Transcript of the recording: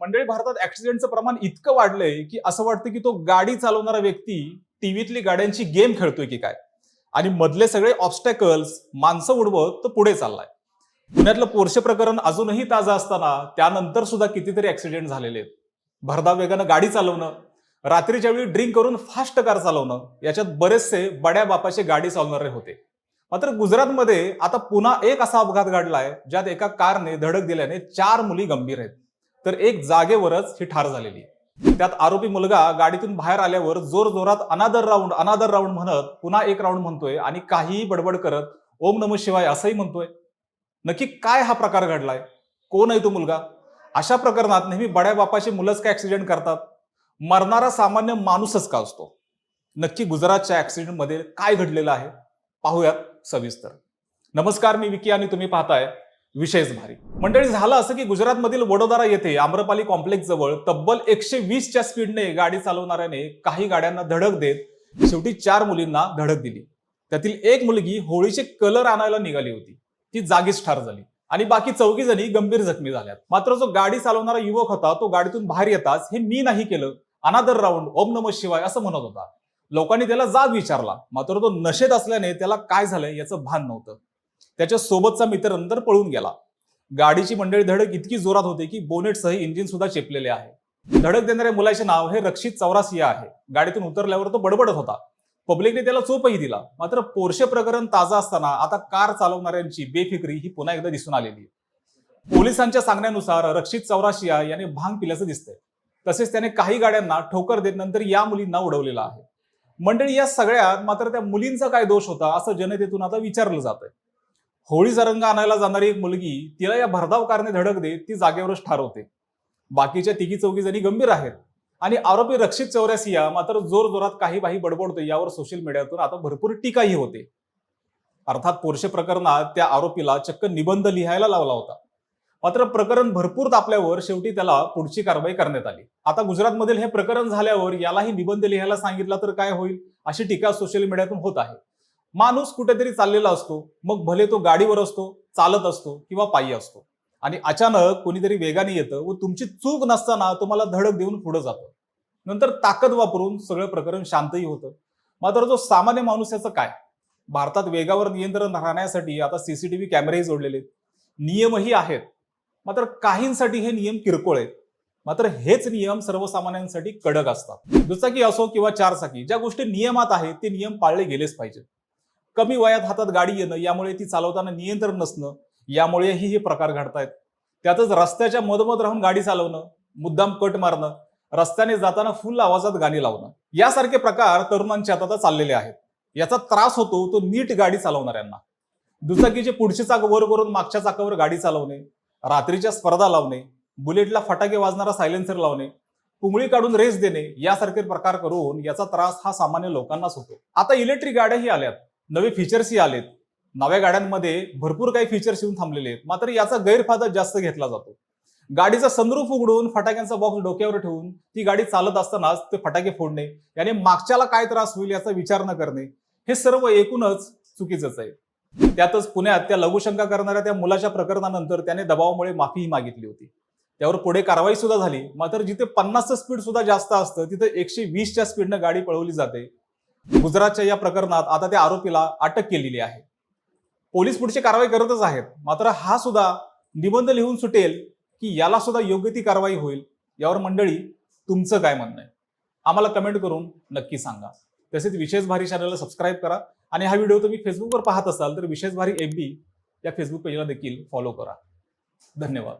मंडळी भारतात ऍक्सिडेंटचं प्रमाण इतकं वाढलंय की असं वाटतं की तो गाडी चालवणारा व्यक्ती टीव्हीतली गाड्यांची गेम खेळतोय की काय? आणि मधले सगळे ऑब्स्टॅकल्स माणसं उडवत तो पुढे चाललाय. पुण्यातलं पोरशे प्रकरण अजूनही ताजं असताना त्यानंतर सुद्धा कितीतरी ऍक्सिडेंट झालेले आहेत. भरधाव वेगानं गाडी चालवणं रात्रीच्या वेळी ड्रिंक करून फास्ट कार चालवणं याच्यात बरेचसे बड्या बापाचे गाडी चालवणारे होते. मात्र गुजरातमध्ये आता पुन्हा एक असा अपघात घडलाय ज्यात एका कारने धडक दिल्याने चार मुली गंभीर आहेत. तर एक जागेवरच ही ठार झालेली त्यात आरोपी मुलगा गाडीतून बाहेर आल्यावर जोर जोरात अनादर राऊंड अनादर राऊंड म्हणत पुन्हा एक राऊंड म्हणतोय आणि काहीही बडबड करत ओम नम शिवाय असंही म्हणतोय. नक्की काय हा प्रकार घडलाय? कोण आहे तो मुलगा? अशा प्रकरणात नेहमी बड्या बापाची मुलंच काय ऍक्सिडेंट करतात? मरणारा सामान्य माणूसच का असतो? नक्की गुजरातच्या ऍक्सिडेंटमध्ये काय घडलेलं आहे? पाहूयात सविस्तर. नमस्कार मी विकी आणि तुम्ही पाहताय विशेष भारी. मंडळी झालं असं की गुजरातमधील वडोदरा येथे आम्रपाली कॉम्प्लेक्स जवळ तब्बल एकशे वीसच्या स्पीडने गाडी चालवणाऱ्याने काही गाड्यांना धडक देत शेवटी चार मुलींना धडक दिली. त्यातील एक मुलगी होळीचे कलर आणायला निघाली होती. ती जागीच ठार झाली आणि बाकी चौघी जणी गंभीर जखमी झाल्यात. मात्र जो गाडी चालवणारा युवक होता तो गाडीतून बाहेर येताच हे मी नाही केलं अनादर राऊंड ओम नम शिवाय असं म्हणत होता. लोकांनी त्याला जाग विचारला मात्र तो नशेत असल्याने त्याला काय झालंय याचं भान नव्हतं. त्याच्या सोबतचा मित्र नंतर पळून गेला. गाडीची मंडळी धडक इतकी जोरात होते की बोनेटसह इंजिन सुद्धा चेपलेले आहे. धडक देणाऱ्या मुलाचे नाव हे रक्षित चौरासिया आहे. गाडीतून उतरल्यावर तो बडबडत होता. पब्लिकने त्याला चोपही दिला. मात्र पोरशे प्रकरण ताजा असताना आता कार चालवणाऱ्यांची बेफिक्री ही पुन्हा एकदा दिसून आलेली आहे. पोलिसांच्या सांगण्यानुसार रक्षित चौराशिया याने भांग पिल्याचं दिसतंय. तसेच त्याने काही गाड्यांना ठोकर देत नंतर या मुलींना उडवलेला आहे. मंडळी या सगळ्यात मात्र त्या मुलींचा काय दोष होता असं जनतेतून आता विचारलं जात आहे होळीचा रंग आणायला जाणारी एक मुलगी तिला या भरधाव कारने धडक देत ती जागेवरच ठार होते. बाकीच्या तिघी चौघी जणी गंभीर आहेत. आणि आरोपी रक्षित चौऱ्यासिया मात्र जोर जोरात काही बाही बडबडतो यावर सोशल मीडियातून आता भरपूर टीकाही होते. अर्थात पोरशे प्रकरणात त्या आरोपीला चक्क निबंध लिहायला लावला होता. मात्र प्रकरण भरपूर तापल्यावर शेवटी त्याला पुढची कारवाई करण्यात आली. आता गुजरातमधील हे प्रकरण झाल्यावर यालाही निबंध लिहायला सांगितला तर काय होईल अशी टीका सोशल मीडियातून होत आहे. माणूस कुठेतरी चाललेला असतो मग भले तो गाडीवर असतो चालत असतो किंवा पायी असतो. आणि अचानक कोणीतरी वेगाने येतं व तुमची चूक नसताना तुम्हाला धडक देऊन पुढे जातं. नंतर ताकद वापरून सगळं प्रकरण शांतही होतं. मात्र जो सामान्य माणूस याचं काय? भारतात वेगावर नियंत्रण राहण्यासाठी आता सीसीटीव्ही कॅमेरेही जोडलेले आहेत. नियमही आहेत. मात्र काहींसाठी हे नियम किरकोळ आहेत. मात्र हेच नियम सर्वसामान्यांसाठी कडक असतात. दुचाकी असो किंवा चारचाकी ज्या गोष्टी नियमात आहेत ते नियम पाळले गेलेच पाहिजेत. कमी वयात हातात गाडी येणं यामुळे ती चालवताना नियंत्रण नसणं यामुळेही हे प्रकार घडतायत. त्यातच रस्त्याच्या मधोमध राहून गाडी चालवणं मुद्दाम कट मारणं रस्त्याने जाताना फुल आवाजात गाणी लावणं यासारखे प्रकार तरुणांच्या आता चाललेले आहेत. याचा त्रास होतो तो नीट गाडी चालवणाऱ्यांना. दुचाकीचे पुढचे चाक वर करून मागच्या चाकावर गाडी चालवणे रात्रीच्या स्पर्धा लावणे बुलेटला फटाके वाजणारा सायलेन्सर लावणे पुंगळी काढून रेस देणे यासारखे प्रकार करून याचा त्रास हा सामान्य लोकांनाच होतो. आता इलेक्ट्रिक गाड्याही आल्यात. नवे फीचर्सही आलेत. नव्या गाड्यांमध्ये भरपूर काही फीचर्स येऊन थांबलेले आहेत. मात्र याचा गैरफायदा जास्त घेतला जातो. गाडीचा सनरूफ उघडून फटाक्यांचा बॉक्स डोक्यावर ठेवून ती गाडी चालत असतानाच ते फटाके फोडणे याने मागच्याला काय त्रास होईल याचा विचार न करणे हे सर्व एकूणच चुकीचंच आहे. त्यातच पुण्यात त्या लघुशंका करणाऱ्या त्या मुलाच्या प्रकरणानंतर त्याने दबावामुळे माफीही मागितली होती. त्यावर पुढे कारवाई सुद्धा झाली. मात्र जिथे पन्नासचं स्पीड सुद्धा जास्त असतं तिथे एकशे वीसच्या स्पीडनं गाडी पळवली जाते. गुजरातच्या या प्रकरणात आता त्या आरोपीला अटक केलेली आहे. पोलीस पुढची कारवाई करतच आहेत. मात्र हा सुद्धा निबंध लिहून सुटेल की याला सुद्धा योग्य ती कारवाई होईल. यावर मंडळी तुमचं काय म्हणणं आहे? आम्हाला कमेंट करून नक्की सांगा. तसेच विशेष भारी चॅनलला सबस्क्राईब करा आणि हा व्हिडिओ तुम्ही फेसबुकवर पाहत असाल तर विशेष भारी एफ बी या फेसबुक पेजला देखील फॉलो करा. धन्यवाद.